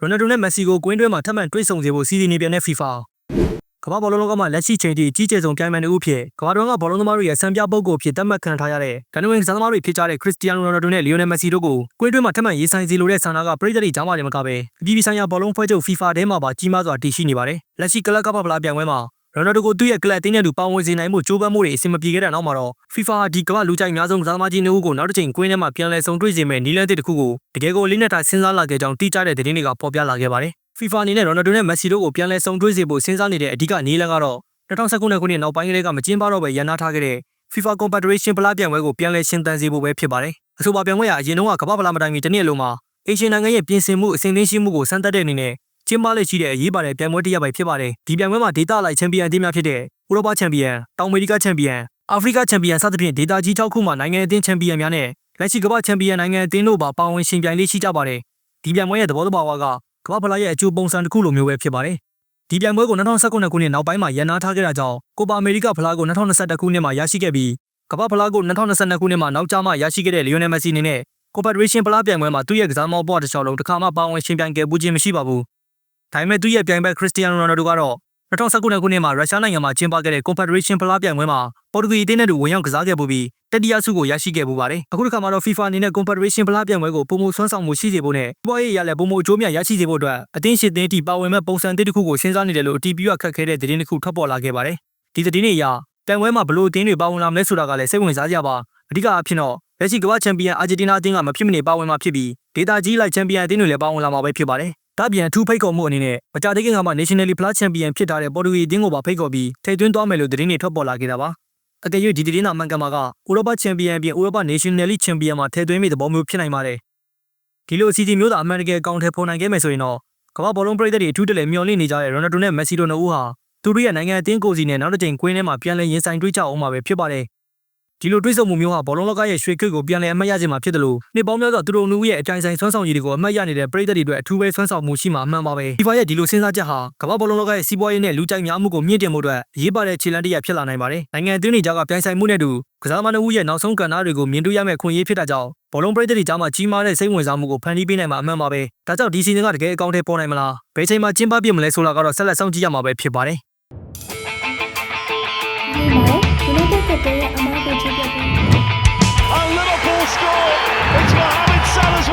ရိုနယ်ဒိုနဲ့မက်ဆီကိုကွင်းတွင်းမှာထပ်မံတွေ့ဆုံစေဖို့စီစဉ်နေပြန်တဲ့ FIFA ကမ္ဘာဘောလုံးလောကမှာလက်ရှိချိန်ထိကြီးကျယ်ဆုံးပြိုင်ပွဲတစ်ဦးဖြစ်ကမ္ဘာတော်ကဘောလုံးသမားတွေရဲ့စံပြပုဂ္ဂိုလ်ဖြစ်သတ်မှတ်ခံထားရတဲ့ဂန်နဝင်ကစားသမားတွေဖြစ်ကြတဲ့ခရစ္စတီယာနိုရိုနယ်ဒိုနဲ့လီယိုနယ်မက်ဆီတို့ကိုကွင်းတွင်းမှာထပ်မံရေးဆိုင်စီလိုတဲ့ဆန္ဒကပရိသတ်တွေကြားမှာလည်းမကပဲအပြည်ပြည်ဆိုင်ရာဘောလုံးဖွဲ့ချုပ် FIFA ထဲမှာပါကြီးမားစွာတည်ရှိနေပါတယ်လက်ရှိကလပ်ကပ္ပဖလားပြိုင်ပွဲမှာ ရိုနယ်ဒိုကိုသူ့ရဲ့ကလပ်အသင်းနဲ့တူပါဝင်စေနိုင်မှုကြိုးပမ်းမှုတွေအဆင်မပြေခဲ့တဲ့နောက်မှာတော့ FIFA ဟာဒီကမ္ဘာလူကြိုက်အများဆုံးကစားသမားကြီးနှစ်ဦးကိုနောက်တစ်ချိန်ကွင်းထဲမှာပြန်လည်ဆုံတွေ့စေမယ့်နီလန်တစ်တစ်ခုကိုတကယ်ကိုလေးနက်တာစဉ်းစားလာခဲ့ကြောင်းတိကျတဲ့သတင်းတွေကပေါ်ပြလာခဲ့ပါတယ် FIFA အနေနဲ့ရိုနယ်ဒိုနဲ့မက်ဆီတို့ကိုပြန်လည်ဆုံတွေ့စေဖို့စဉ်းစားနေတဲ့အဓိကနီလန်ကတော့2019ခုနှစ်နောက်ပိုင်းကလေးကမကျင်းပတော့ပဲရန်နာထားခဲ့တဲ့ FIFA Confederation ဖလားပြိုင်ပွဲကိုပြန်လည်ရှင်သန်စေဖို့ပဲဖြစ်ပါတယ်။အဆိုပါပြိုင်ပွဲဟာအရင်တုန်းကကမ္ဘာဖလားမတိုင်မီတစ်နှစ်လုံးမှာအေရှင်နိုင်ငံရဲ့ပြင်ဆင်မှုအစဉ်သင်းရှိမှုကိုစမ်းသပ်တဲ့အနေနဲ့ ကျင်းပလက်ရှိတဲ့အရေးပါတဲ့ပြိုင်ပွဲတစ်ရပ်ပဲဖြစ်ပါတယ်။ဒီပြိုင်ပွဲမှာဒေသလိုက်ချန်ပီယံအသင်းများဖြစ်တဲ့ဥရောပချန်ပီယံ၊တောင်အမေရိကချန်ပီယံ၊အာဖရိကချန်ပီယံစသဖြင့်ဒေသကြီး6ခုမှနိုင်ငံအသင်းချန်ပီယံများနဲ့လက်ရှိကမ္ဘာချန်ပီယံနိုင်ငံအသင်းတို့ပါပါဝင်ရှင်ပြိုင်လေးရှိကြပါတယ်။ဒီပြိုင်ပွဲရဲ့သဘောတဘာဝကကမ္ဘာဖလားရဲ့အကျိုးပုံစံတစ်ခုလိုမျိုးပဲဖြစ်ပါတယ်။ဒီပြိုင်ပွဲကို2019ခုနှစ်နောက်ပိုင်းမှာရန်နာထားခဲ့တာကြောင့်ကိုပါအမေရိကဖလားကို2021ခုနှစ်မှာရရှိခဲ့ပြီးကမ္ဘာဖလားကို2022ခုနှစ်မှာနောက်ကျမှရရှိခဲ့တဲ့လီယိုနယ်မက်ဆီအနေနဲ့ Confederation ဖလားပြိုင်ပွဲမှာသူ့ရဲ့ကစားမောဘွားတစ်ချောင်းလုံးတစ်ခါမှပါဝင်ရှင်ပြိုင်ခဲ့ပူးခြင်းမရှိပါဘူး။ ဒါပေမဲ့သူ့ရဲ့ပြိုင်ဘက်ခရစ္စတီယာနိုရိုနယ်ဒိုကတော့2019ခုနှစ်မှာရုရှားနိုင်ငံမှာကျင်းပခဲ့တဲ့ Confederation ဖလားပြိုင်ပွဲမှာပေါ်တူဂီအသင်းနဲ့တူဝင်ရောက်ကစားခဲ့ပူပြီးတတိယဆုကိုရရှိခဲ့ပူပါတယ်။အခုတစ်ခါမှာတော့ FIFA အနေနဲ့ Confederation ဖလားပြိုင်ပွဲကိုပုံမှုဆွမ်းဆောင်မှုရှိစေဖို့နဲ့ပွဲရေးရလည်းပုံမှုအကျိုးမြတ်ရရှိစေဖို့အတွက်အသင်းရှိသင်းတီပါဝင်မဲ့ပုံစံတစ်တစ်ခုကိုစဉ်းစားနေတယ်လို့အတီးပြခတ်ခဲတဲ့သတင်းတစ်ခုထွက်ပေါ်လာခဲ့ပါတယ်။ဒီသတင်းတွေအရပြိုင်ပွဲမှာဘလို့အသင်းတွေပါဝင်လာမလဲဆိုတာကလည်းစိတ်ဝင်စားကြပါအဓိကအဖြစ်တော့လက်ရှိကမ္ဘာချန်ပီယံအာဂျင်တီးနားအသင်းကမဖြစ်မနေပါဝင်မှာဖြစ်ပြီးဒေတာကြီးလိုက်ချန်ပီယံအသင်းတွေလည်းပါဝင်လာမှာပဲဖြစ်ပါတယ်။ ဒါပြန်အထူးဖိတ်ခေါ်မှုအနေနဲ့မကြာသေးခင်ကမှ National Plus Champion ဖြစ်ထားတဲ့ပေါ်တူဂီအသင်းကိုပါဖိတ်ခေါ်ပြီးထိသွင်းသွားမယ်လို့သတင်းတွေထွက်ပေါ်လာခဲ့တာပါ။အကယ်၍ဒီသတင်းသာမှန်ကန်မှာကဥရောပချန်ပီယံပြင်ဥရောပ National League Champion မှာထည့်သွင်းမိတဲ့ဘောမျိုးဖြစ်နိုင်ပါတယ်။ဒီလိုအစီအစဉ်မျိုးသာအမှန်တကယ်အကောင့်ထဲပေါ်နိုင်ခဲ့မယ်ဆိုရင်တော့ကမ္ဘာဘောလုံးပရိသတ်တွေအထူးတလဲမျှော်လင့်နေကြတဲ့ Ronaldo နဲ့ Messi တို့နှစ်ဦးဟာသူတို့ရဲ့နိုင်ငံအသင်းကိုယ်စီနဲ့နောက်တစ်ကြိမ်ကွင်းထဲမှာပြန်လည်ရင်ဆိုင်တွေ့ကြအောင်မှာပဲဖြစ်ပါတယ်။ ဒီလိုတွေ့ဆုံမှုမျိုးဟာဘောလုံးလောကရဲ့ရွှေခွတ်ကိုပြန်လည်အမှတ်ရခြင်းမှာဖြစ်တယ်လို့နှစ်ပေါင်းများစွာသူတို့နှစ်ဦးရဲ့အကြိုင်ဆိုင်ဆွမ်းဆောင်ရည်တွေကိုအမှတ်ရနေတဲ့ပရိသတ်တွေအတွက်အထူးပဲဆွမ်းဆောင်မှုရှိမှာအမှန်ပါပဲ။ FIFA ရဲ့ဒီလိုစဉ်းစားချက်ဟာကမ္ဘာဘောလုံးလောကရဲ့စီးပွားရေးနဲ့လူကြိုက်များမှုကိုမြင့်တင်မှုအတွက်အရေးပါတဲ့ခြေလှမ်းတစ်ရပ်ဖြစ်လာနိုင်ပါတယ်။နိုင်ငံအသင်းတွေကြားကပြိုင်ဆိုင်မှုနဲ့တူကစားသမားနှစ်ဦးရဲ့နောက်ဆုံးကဏ္ဍတွေကိုမြင်တွေ့ရမယ့်ခွင့်ရဖြစ်တာကြောင့်ဘောလုံးပရိသတ်တွေကြားမှာကြီးမားတဲ့စိတ်ဝင်စားမှုကိုဖန်တီးပေးနိုင်မှာအမှန်ပါပဲ။ဒါကြောင့်ဒီစီဇန်ကတကယ်အကောင့်ထဲပေါ်နိုင်မလား။ဘယ်ချိန်မှကျင်းပပြစ်မလဲဆိုတာကတော့ဆက်လက်စောင့်ကြည့်ရမှာပဲဖြစ်ပါတယ်။ ဒီမှာ United ကတည်းကအမားကိုချပြပေး And Liverpool score. It's Mohamed Salah's